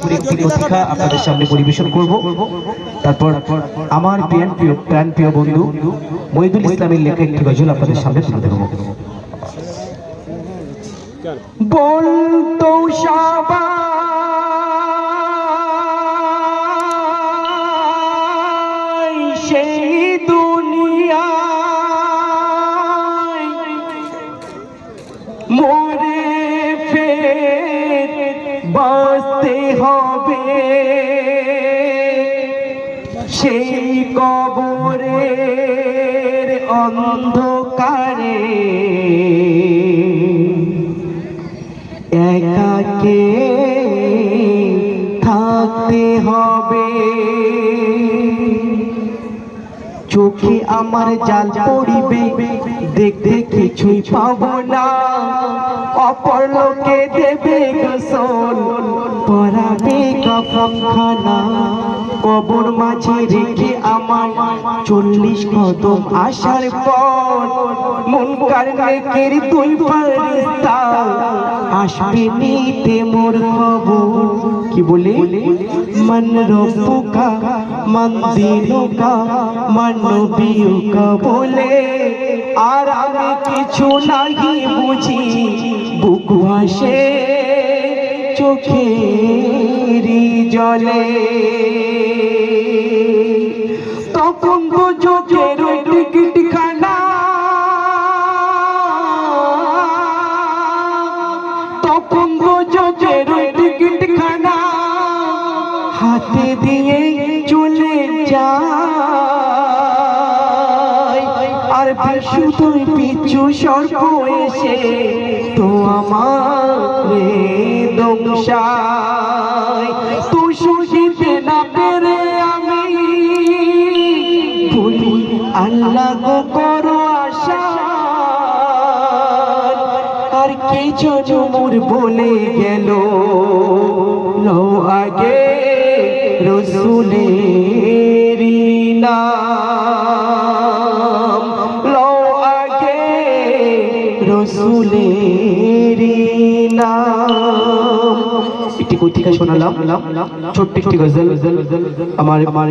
উপরে একটি কথা আপনাদের সামনে পরিবেশন করব। তারপর আমার প্রিয় প্রিয় প্রাণ প্রিয় বন্ধু মহিদুল ইসলামের লেখা একটি গজল আপনাদের সামনে তুলে ধরব। বলতো সবাই, সেই দুনিয়ায় মরে ফের বাঁচতে হবে। সেই কবরের অন্ধকারে একাকে থাকতে হবে। চোখে আমার জাল পড়িবে, দেখতে কিছুই পাবো না। অপর লোকে দেবে খানা কবর মাঝে রেখে আমার চল্লিশ কদম আসার পর দুই আসবে নিতে মোর খবর। কি বলে? মন মন দিনুকা, মন বলে, আর আমি কিছু নাহি বুঝি, বুক ভাসে জলে তখন চোখের টিকিট খানা তখন চোখের টিকিট খানা হাতে দিয়ে চলে যায়। আর পিছু সর্প এসে, তো আমার দংশায় আল্লাহ গো করো আর কে মোর বলে গেল আগে রসুলের আগে রসুলের একটি কথিকা শোনালাম, ছোট্ট একটি গজল। আমার আমার